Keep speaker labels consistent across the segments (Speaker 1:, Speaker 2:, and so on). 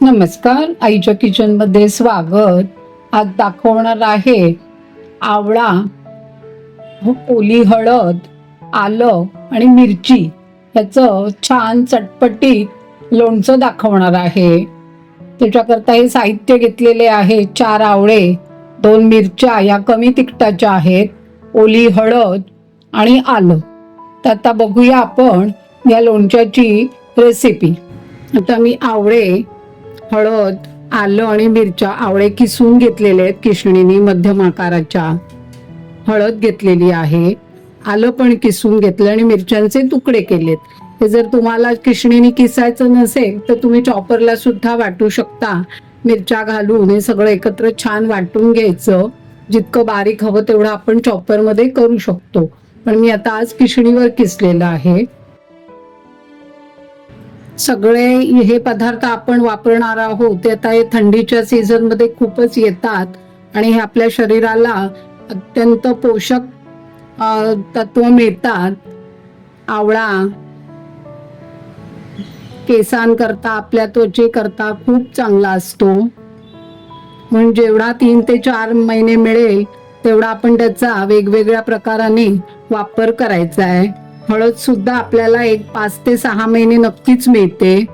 Speaker 1: नमस्कार आईच्या किचनमध्ये स्वागत. आज दाखवणार आहे आवळा ओली हळद आलं आणि मिरची. याचं छान चटपटीत लोणचं दाखवणार आहे. त्याच्याकरता हे साहित्य घेतलेले आहे चार आवळे दोन मिरच्या या कमी तिखटाच्या आहेत ओली हळद आणि आलं. तर आता बघूया आपण या लोणच्याची रेसिपी आता मी आवळे हळद आलं आणि मिरच्या आवळे किसून घेतलेले आहेत किशणीनी मध्यम आकाराच्या. हळद घेतलेली आहे. आलं पण किसून घेतलं आणि मिरच्यांचे तुकडे केलेत. हे जर तुम्हाला किसणीने किसायचं नसेल तर तुम्ही चॉपरला सुद्धा वाटू शकता. मिरच्या घालून हे सगळं एकत्र छान वाटून घ्यायचं. जितकं बारीक हवं तेवढं आपण चॉपरमध्ये करू शकतो. पण मी आता आज किसणीवर किसलेलं आहे. सगळे हे पदार्थ आपण वापरणार आहोत ते आता हे थंडीच्या सीझनमध्ये खूपच येतात आणि हे आपल्या शरीराला अत्यंत पोषक तत्व मिळतात. आवळा केसांकरता आपल्या त्वचेकरता खूप चांगला असतो. म्हणून जेवढा तीन ते चार महिने मिळेल तेवढा आपण त्याचा वेगवेगळ्या प्रकाराने वापर करायचा आहे. हळद सुद्धा आपल्याला एक पाच ते सहा महिने नक्कीच मिळते.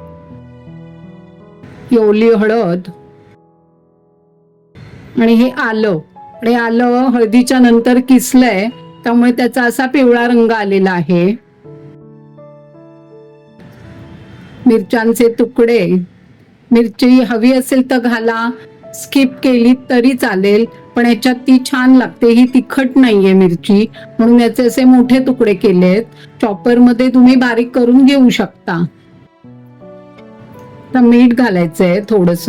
Speaker 1: येवली ओली हळद. आणि हे आलं. आणि आलं हळदीच्या नंतर किसलंय. त्यामुळे त्याचा असा पिवळा रंग आलेला आहे. मिरच्यांचे तुकडे. मिरची हवी असेल तर घाला. स्किप केली तरी चालेल पण याच्यात ती छान लागते. ही तिखट नाहीये मिरची म्हणून याचे असे मोठे तुकडे केले चॉपरमध्ये तुम्ही बारीक करून घेऊ शकता. तर मीठ घालायचंय थोडस.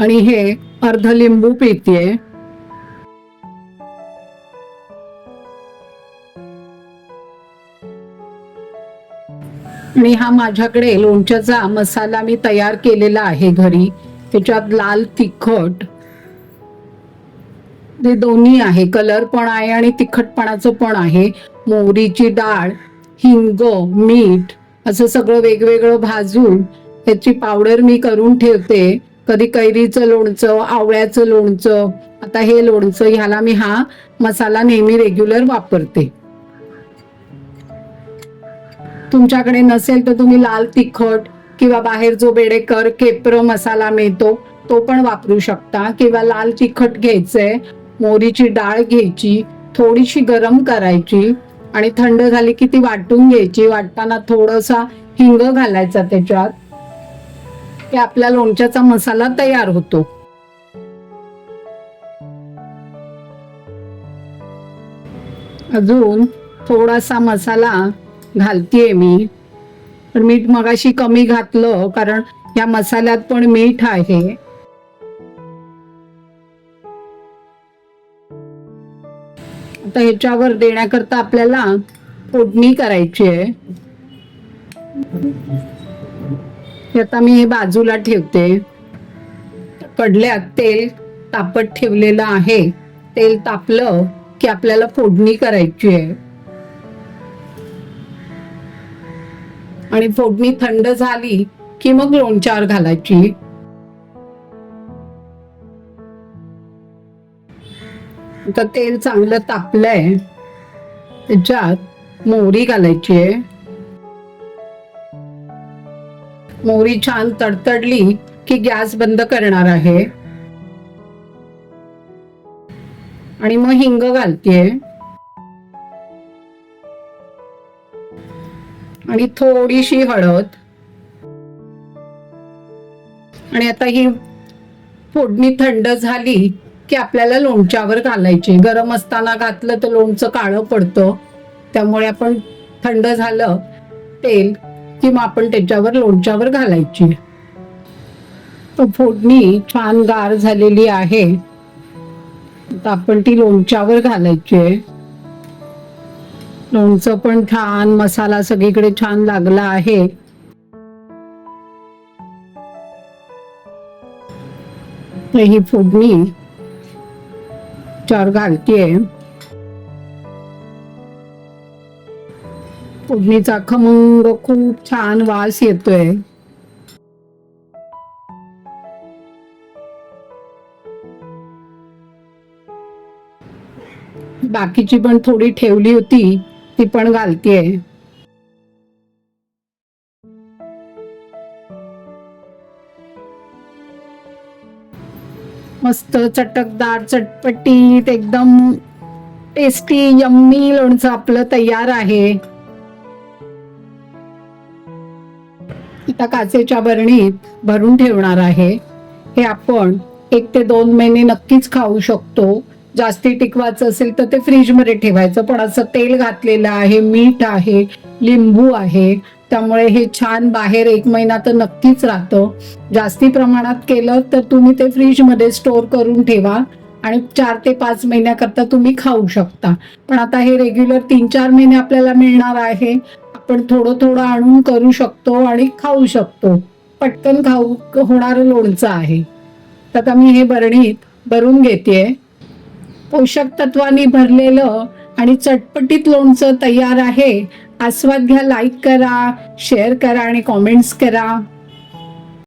Speaker 1: आणि हे अर्ध लिंबू पिळतीये. आणि हा माझ्याकडे लोणच्याचा मसाला मी तयार केलेला आहे घरी. त्याच्यात लाल तिखट. ते दोन्ही आहे. कलर पण आहे आणि तिखटपणाचं पण आहे. मोहरीची डाळ हिंग मीठ असं सगळं वेगवेगळं भाजून त्याची पावडर मी करून ठेवते. कधी कैरीचं लोणचं आवळ्याचं लोणचं. आता हे लोणचं ह्याला मी हा मसाला नेहमी रेग्युलर वापरते. तुमच्याकडे नसेल तर तुम्ही लाल तिखट किंवा बाहेर जो बेडेकर केप्र मसाला मिळतो तो पण वापरू शकता. किंवा लाल तिखट घ्यायचंय मोहरीची डाळ घ्यायची थोडीशी गरम करायची आणि थंड झाली की ती वाटून घ्यायची. वाटताना थोडासा हिंग घालायचा त्याच्यात. की आपल्या लोणच्याचा मसाला तयार होतो. अजून थोडासा मसाला घालतीये मी. पण मीठ मगाशी कमी घातलं कारण या मसाल्यात पण मीठ आहे. आता ह्याच्यावर देण्याकरता आपल्याला फोडणी करायची आहे. आता मी हे बाजूला ठेवते. कडल्यात तेल तापत ठेवलेलं आहे. तेल तापलं की आपल्याला फोडणी करायची आहे. आणि फोडणी थंड झाली की मग लोणच्यावर घालायची. आता तेल चांगलं तापलंय. त्याच्यात मोहरी घालायची आहे. मोहरी छान तडतडली की गॅस बंद करणार आहे. आणि मग हिंग घालतीये. आणि थोडीशी हळद. आणि आता ही फोडणी थंड झाली की आपल्याला लोणच्यावर घालायची. गरम असताना घातलं तर लोणचं काळं पडतं. त्यामुळे आपण थंड झालं तेल की मग आपण त्याच्यावर लोणच्यावर घालायची. फोडणी छान गार झालेली आहे. आपण ती लोणच्यावर घालायची आहे. लोणचं पण छान मसाला सगळीकडे छान लागला आहे. ही फोडणी चार घालतीये. फोडणीचा खमंग खूप छान वास येतोय. बाकीची पण थोडी ठेवली होती. ती पण घालतीये. मस्त चटकदार चटपटीत एकदम टेस्टी यम्मी लोणचं आपलं तयार आहे. आता काचेच्या बरणीत भरून ठेवणार आहे. हे आपण एक ते दोन महिने नक्कीच खाऊ शकतो. जास्ती टिकवायचं असेल तर ते फ्रीजमध्ये ठेवायचं. पण असं तेल घातलेलं आहे मीठ आहे लिंबू आहे त्यामुळे हे छान बाहेर एक महिना तर नक्कीच राहतं. जास्ती प्रमाणात केलं तर तुम्ही ते फ्रीजमध्ये स्टोअर करून ठेवा आणि चार ते पाच महिन्याकरता तुम्ही खाऊ शकता. पण आता हे रेग्युलर तीन चार महिने आपल्याला मिळणार आहे. आपण थोडं थोडं आणून करू शकतो आणि खाऊ शकतो. पटकन खाऊ होणारं लोणचं आहे. तर आता मी हे बरणीत भरून घेते पोषक तत्वांनी भरलेलं आणि चटपटीत लोणचं तयार आहे. आस्वाद घ्या लाईक करा शेअर करा आणि कॉमेंट्स करा.